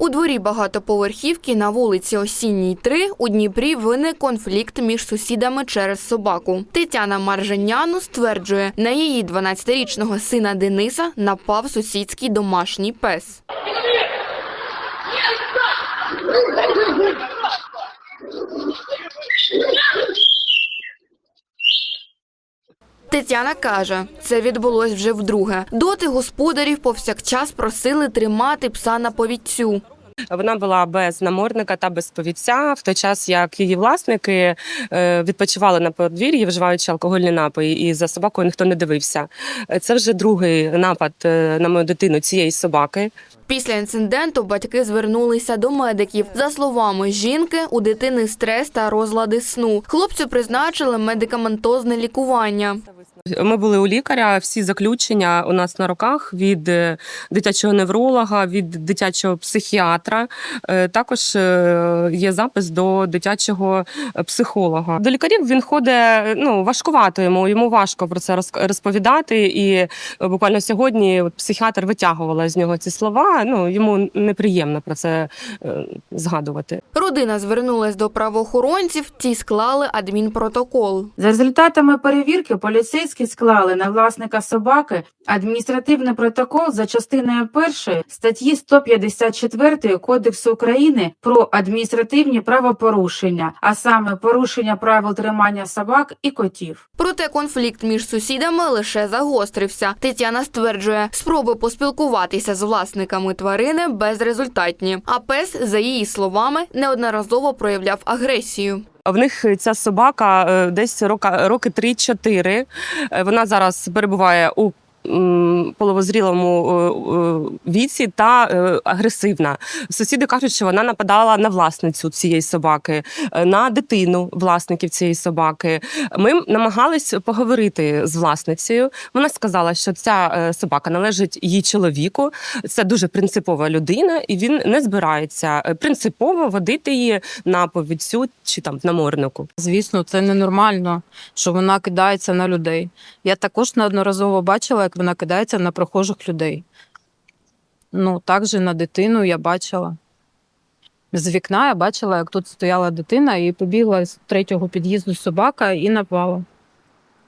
У дворі багатоповерхівки на вулиці Осінній 3 у Дніпрі виник конфлікт між сусідами через собаку. Тетяна Марженяну стверджує, на її 12-річного сина Дениса напав сусідський домашній пес. Тетяна каже, це відбулось вже вдруге. Доти господарів повсякчас просили тримати пса на повідцю. Вона була без намордника та без повідця, в той час як її власники е, відпочивали на подвір'ї, вживаючи алкогольні напої, і за собакою ніхто не дивився. Це вже другий напад е, на мою дитину цієї собаки. Після інциденту батьки звернулися до медиків. За словами жінки, у дитини стрес та розлади сну. Хлопцю призначили медикаментозне лікування. Ми були у лікаря. Всі заключення у нас на руках від е, дитячого невролога, від дитячого психіатра. Е, Також е, є запис до дитячого психолога. До лікарів він ходить ну важкувато йому. Йому важко про це роз- розповідати. І буквально сьогодні психіатр витягувала з нього ці слова. Ну йому неприємно про це згадувати. Родина звернулась до правоохоронців, ті склали адмінпротокол. За результатами перевірки поліцейські склали на власника собаки адміністративний протокол за частиною першої статті 154 Кодексу України про адміністративні правопорушення, а саме порушення правил тримання собак і котів. Проте конфлікт між сусідами лише загострився. Тетяна стверджує, спроби поспілкуватися з власниками тварини безрезультатні. А пес, за її словами, неодноразово проявляв агресію. В них ця собака е, десь рока, роки 3-4. Е, Вона зараз перебуває у половозрілому е, е, віці та е, агресивна. Сусіди кажуть, що вона нападала на власницю цієї собаки, на дитину власників цієї собаки. Ми намагались поговорити з власницею. Вона сказала, що ця собака належить її чоловіку. Це дуже принципова людина, і він не збирається принципово водити її на повідцю чи там на морнику. Звісно, це ненормально, що вона кидається на людей. Я також неодноразово бачила, як вона кидається на прохожих людей. Ну, також на дитину я бачила. З вікна я бачила, як тут стояла дитина і побігла з третього під'їзду собака і напала.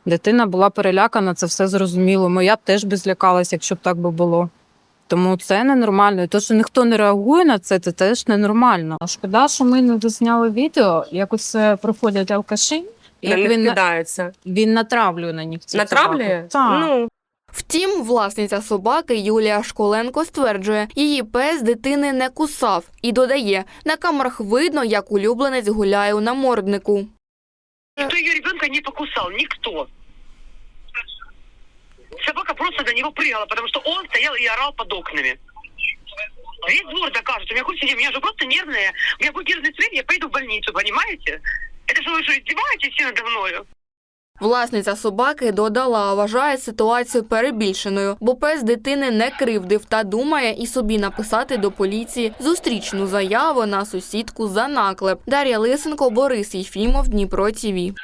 Дитина була перелякана, це все зрозуміло. Моя б теж би злякалась, якщо б так би було. Тому це ненормально. І те, що ніхто не реагує на це, це теж ненормально. Шкода, що ми не дозняли відео, як ось приходять алкаші, і як він, він натравлює на них цю Натравлює? Так. Ну, Втім, власниця собаки Юлія Школенко стверджує, її пес дитини не кусав і додає, на камерах видно, як улюбленець гуляє у наморднику. Никто ее ребенка не покусал, никто. Собака просто до него прыгала, потому что он стоял и орал под окнами. Весь двор докажет. У меня хоть сидим, я же просто нервная. У меня будет нервный срыв, я пойду в больницу, понимаете? Это что, вы что, издеваетесь все надо мною? Власниця собаки додала, вважає ситуацію перебільшеною, бо пес дитини не кривдив та думає і собі написати до поліції зустрічну заяву на сусідку за наклеп. Дар'я Лисенко, Борис Єфімов, Дніпро ТІВІ.